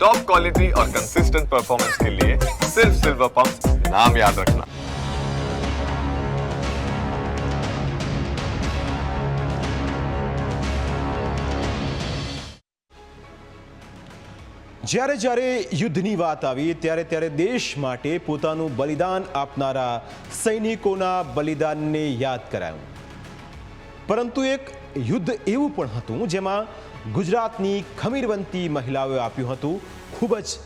Top quality और consistent performance के लिए सिर्फ सिल्वर पंप नाम याद रखना જ્યારે જ્યારે યુદ્ધની વાત આવી ત્યારે ત્યારે દેશ માટે પોતાનું બલિદાન આપનારા સૈનિકોના બલિદાનને યાદ કરાયું પરંતુ એક યુદ્ધ એવું પણ હતું જેમાં ગુજરાતની ખમીરવંતી મહિલાઓએ આપ્યું હતું ખૂબ જ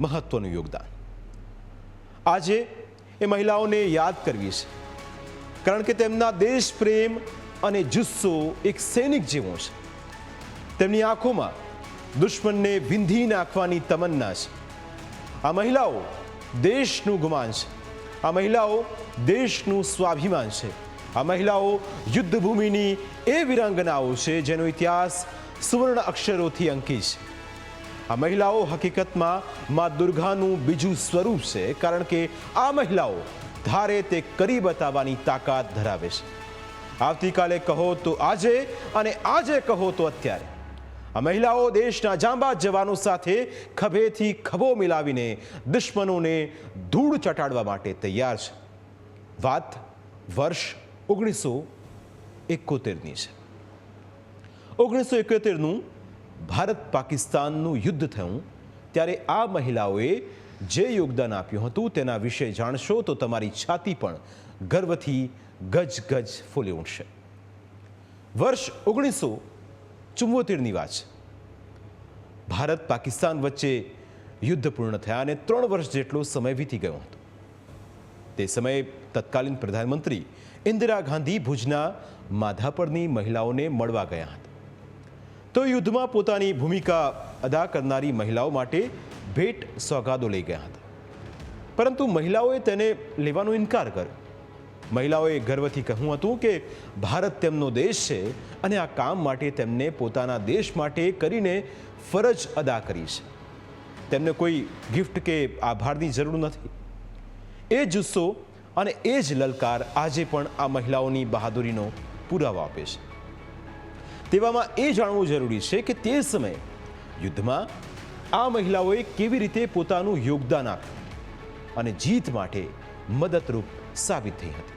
મહત્વનું યોગદાન. આજે એ મહિલાઓને યાદ કરવી છે, કારણ કે તેમના દેશ પ્રેમ અને જુસ્સો એક સૈનિક જેવો છે. તેમની આંખોમાં દુશ્મનને વિંધી નાખવાની તમન્ના છે. આ મહિલાઓ દેશનું ગુમાન છે. આ મહિલાઓ દેશનું સ્વાભિમાન છે. આ મહિલાઓ યુદ્ધભૂમિની એ વિરાંગનાઓ છે, જેનો ઇતિહાસ સુવર્ણ અક્ષરોથી અંકી છે. આ મહિલાઓ હકીકતમાં મા દુર્ગાનું બીજું સ્વરૂપ છે, કારણ કે આ મહિલાઓ ધારે તે કરી બતાવવાની તાકાત ધરાવે છે. આવતીકાલે કહો તો આજે અને આજે કહો તો અત્યારે. આ મહિલાઓ દેશના જાંબા જવાનો સાથે ખભેથી ખભો મિલાવીને દુશ્મનોને ધૂળ ચટાડવા માટે તૈયાર છે. વાત વર્ષ ઓગણીસો એકોતેરની છે. ઓગણીસો એકોતેરનું ભારત પાકિસ્તાનનું યુદ્ધ થયું, ત્યારે આ મહિલાઓએ જે યોગદાન આપ્યું હતું તેના વિશે જાણશો તો તમારી છાતી પણ ગર્વથી ગજ ગજ ફૂલી ઉઠશે. વર્ષ ઓગણીસો ચુમ્મોતેરની વાત છે. ભારત પાકિસ્તાન વચ્ચે યુદ્ધ પૂર્ણ થયા અને ત્રણ વર્ષ જેટલો સમય વીતી ગયો હતો. તે સમયે તત્કાલીન પ્રધાનમંત્રી ઇન્દિરા ગાંધી ભુજના માધાપરની મહિલાઓને મળવા ગયા હતા. તો યુદ્ધમાં પોતાની ભૂમિકા અદા કરનારી મહિલાઓ માટે ભેટ સોગાદો લઈ ગયા હતા. પરંતુ મહિલાઓએ તેને લેવાનો ઇનકાર કર્યો. મહિલાઓએ ગર્વથી કહ્યું હતું કે ભારત તેમનો દેશ છે અને આ કામ માટે તેમને પોતાના દેશ માટે કરીને ફરજ અદા કરી છે. તેમને કોઈ ગિફ્ટ કે આભારની જરૂર નથી. એ જુસ્સો અને એ જ લલકાર આજે પણ આ મહિલાઓની બહાદુરીનો પુરાવો આપે છે. તેવામાં એ જાણવું જરૂરી છે કે તે સમયે યુદ્ધમાં આ મહિલાઓએ કેવી રીતે પોતાનું યોગદાન આપ્યું અને જીત માટે મદદરૂપ સાબિત થઈ હતી.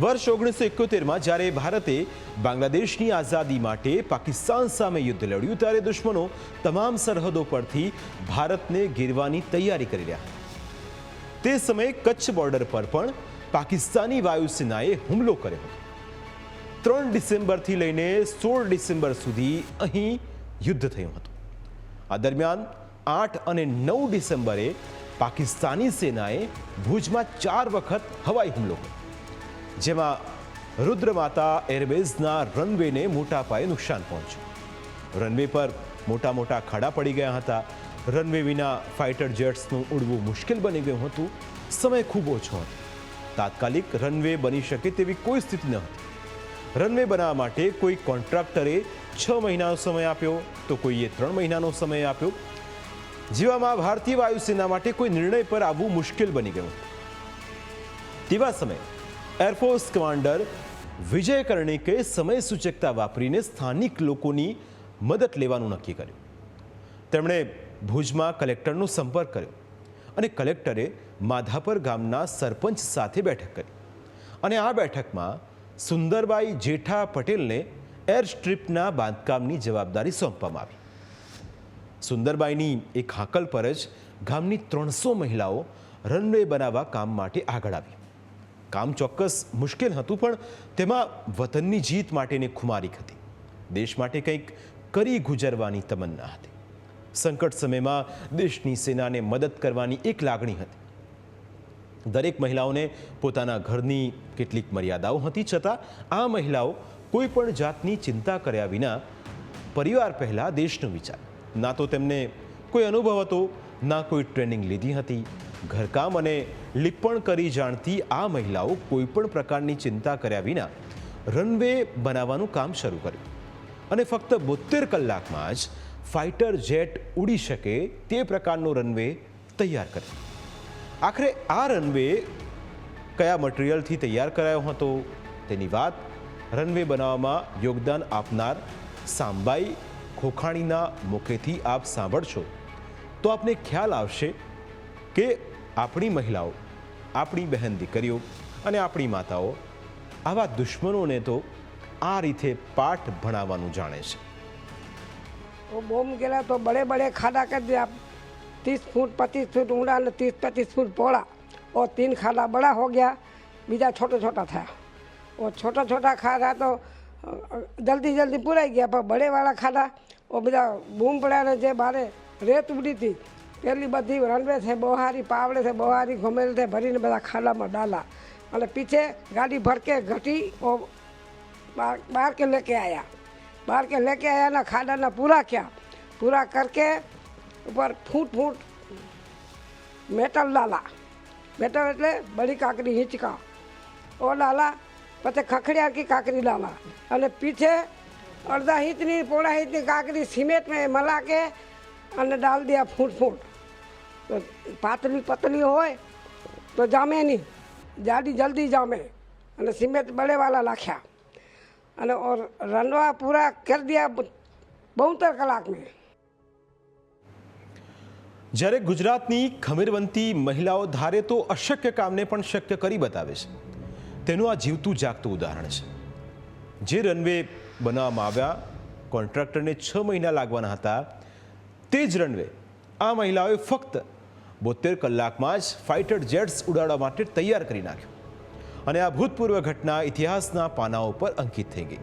વર્ષ ઓગણીસો એકોતેરમાં જ્યારે ભારતે બાંગ્લાદેશની આઝાદી માટે પાકિસ્તાન સામે યુદ્ધ લડ્યું, ત્યારે દુશ્મનો તમામ સરહદો પરથી ભારતને ઘેરવાની તૈયારી કરી રહ્યા હતા. તે સમયે કચ્છ બોર્ડર પર પણ પાકિસ્તાની વાયુસેનાએ હુમલો કર્યો હતો. ત્રણ ડિસેમ્બરથી લઈને સોળ ડિસેમ્બર સુધી અહીં યુદ્ધ થયું હતું. આ દરમિયાન આઠ અને નવ ડિસેમ્બરે પાકિસ્તાની સેનાએ ભુજમાં ચાર વખત હવાઈ હુમલો કર્યો. જેમાં રુદ્રમાતા એરબેઝના રનવેને મોટા પાયે નુકસાન પહોંચ્યું. રનવે પર મોટા મોટા ખાડા પડી ગયા હતા. રનવે વિના ફાઇટર જેટ્સનું ઉડવું મુશ્કેલ બની ગયું હતું. સમય ખૂબ ઓછો હતો. તાત્કાલિક રનવે બની શકે તેવી કોઈ સ્થિતિ ન હતી. રનવે બનાવવા માટે કોઈ કોન્ટ્રાક્ટરે છ મહિનાનો સમય આપ્યો તો કોઈએ ત્રણ મહિનાનો સમય આપ્યો. જેવામાં ભારતીય વાયુસેના માટે કોઈ નિર્ણય પર આવવું મુશ્કેલ બની ગયું તેવા સમયે એરફોર્સ કમાન્ડર વિજય કર્ણિકે સમય સૂચકતા વાપરીને સ્થાનિક લોકોની મદદ લેવાનું નક્કી કર્યું. તેમણે ભુજમાં કલેક્ટરનો સંપર્ક કર્યો અને કલેક્ટરે માધાપર ગામના સરપંચ સાથે બેઠક કરી. અને આ બેઠકમાં સુંદરબાઈ જેઠા પટેલને એર સ્ટ્રીપના બાંધકામની જવાબદારી સોંપવામાં આવી. સુંદરબાઈની એક હાકલ પર જ ગામની ત્રણસો મહિલાઓ રનવે બનાવવા કામ માટે આગળ આવી. કામ ચોક્કસ મુશ્કેલ હતું, પણ તેમાં વતનની જીત માટેની ખુમારીક હતી દેશ માટે કંઈક કરી ગુજરવાની તમન્ના હતી. સંકટ સમયમાં દેશની સેનાને મદદ કરવાની એક લાગણી હતી. દરેક મહિલાઓને પોતાના ઘરની કેટલીક મર્યાદાઓ હતી, છતાં આ મહિલાઓ કોઈ પણ જાતની ચિંતા કર્યા વિના પરિવાર પહેલાં દેશનો વિચાર. ના તો તેમને કોઈ અનુભવ હતો, ના કોઈ ટ્રેનિંગ લીધી હતી. ઘરકામ અને લીપણ કરી જાણતી આ મહિલાઓ કોઈ પણ પ્રકારની ચિંતા કર્યા વિના રનવે બનાવવાનું કામ શરૂ કર્યું. અને ફક્ત બોતેર કલાકમાં જ ફાઇટર જેટ ઉડી શકે તે પ્રકારનો રનવે તૈયાર કર્યો આખરે આ રનવે કયા મટીરિયલથી તૈયાર કરાયો હતો? તેની વાત, રનવે બનાવવામાં યોગદાન આપનાર સાંબાઈ ખોખાણીના મુખેથી આપ સાંભળશો. તો આપને ખ્યાલ આવશે કે આપણી મહિલાઓ, આપણી બહેન દીકરીઓ અને આપણી માતાઓ આવા દુશ્મનોને તો આ રીતે પાઠ ભણાવવાનું જાણે છે. वो बम गिरा तो बड़े बड़े खादा कर दिया तीस फुट पच्चीस फुट ऊंडा न तीस पच्चीस फुट पौड़ा और तीन खादा बड़ा हो गया बीजा छोटा छोटा था और छोटा छोटा खादा तो अ, अ, जल्दी जल्दी पूरा ही गया पर बड़े वाला खादा वो बीजा बूम पड़ा ने जे बारे रेत उड़ी थी પેલી બધી રનવે છે બહારી પાવડે છે બહારી ઘમેલ છે ભરીને બધા ખાડામાં ડાલા અને પીછે ગાડી ભર के घटी और बाहर बाहर के लेके आया બાળકે के लेके आया ना खाना પૂરા पूरा किया पूरा करके ऊपर फूट फूट मेटल डाला मेटल એટલે બળી કાકરી હિંચકા. ઓ ડાલા પછી ખખડિયાર કી કાકરી ડાલા અને પીછે અડધા હિંચની, પોણા હિતની કાકરી સિમેન્ટ મેં મલા કે અને ડાલ દિયા ફૂટ ફૂટ. તો પાતળી પતલી હોય તો જામે નહીં. જાડી જલ્દી જામે. અને સિમેન્ટ બળેવાલા નાખ્યા અને ઓર રનવા પૂરા કરી દિયા બહુતર કલાક મેં. જ્યારે ગુજરાતની ખમીરવંતી મહિલાઓ ધારે તો અશક્ય કામને પણ શક્ય કરી બતાવે છે. તેનું આ જીવતું જાગતું ઉદાહરણ છે. જે રનવે બનાવવામાં આવ્યા, કોન્ટ્રાક્ટરને છ મહિના લાગવાના હતા. તે જ રનવે આ મહિલાઓએ ફક્ત બોતેર કલાકમાં જ ફાઇટર જેટ્સ ઉડાડવા માટે તૈયાર કરી નાખ્યું. અને આ ભૂતપૂર્વ ઘટના ઇતિહાસના પાનાઓ પર અંકિત થઈ ગઈ.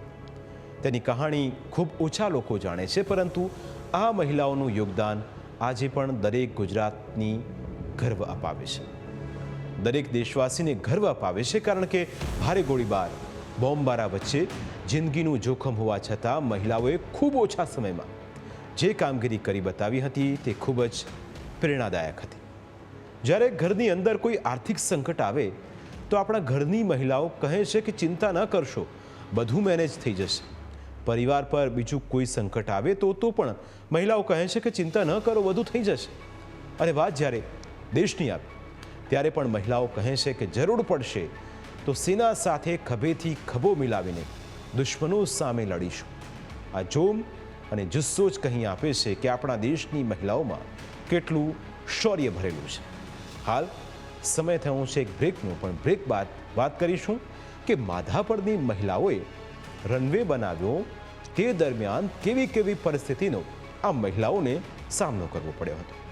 તેની કહાણી ખૂબ ઓછા લોકો જાણે છે, પરંતુ આ મહિલાઓનું યોગદાન આજે પણ દરેક ગુજરાતની ગર્વ અપાવે છે. દરેક દેશવાસીને ગર્વ અપાવે છે, કારણ કે ભારે ગોળીબાર, બોમ્બબારા વચ્ચે જિંદગીનું જોખમ હોવા છતાં મહિલાઓએ ખૂબ ઓછા સમયમાં જે કામગીરી કરી બતાવી હતી તે ખૂબ જ પ્રેરણાદાયક હતી. જ્યારે ઘરની અંદર કોઈ આર્થિક સંકટ આવે તો આપણા ઘરની મહિલાઓ કહે છે કે ચિંતા ન કરશો, બધું મેનેજ થઈ જશે. પરિવાર પર બીજું કોઈ સંકટ આવે તો તો પણ મહિલાઓ કહે છે કે ચિંતા ન કરો, બધું થઈ જશે. અને વાત જ્યારે દેશની આવે ત્યારે પણ મહિલાઓ કહે છે કે જરૂર પડશે તો સેના સાથે ખભેથી ખભો મિલાવીને દુશ્મનો સામે લડીશું. આ જોમ અને જુસ્સો જ કહી આપે છે કે આપણા દેશની મહિલાઓમાં કેટલું શૌર્ય ભરેલું છે. હાલ સમય થયો છે એક બ્રેકનો, પણ બ્રેક બાદ વાત કરીશું કે માધાપરની મહિલાઓએ રનવે બનાવ્યો તે દરમિયાન કેવી કેવી પરિસ્થિતિનો આ મહિલાઓને સામનો કરવો પડ્યો હતો.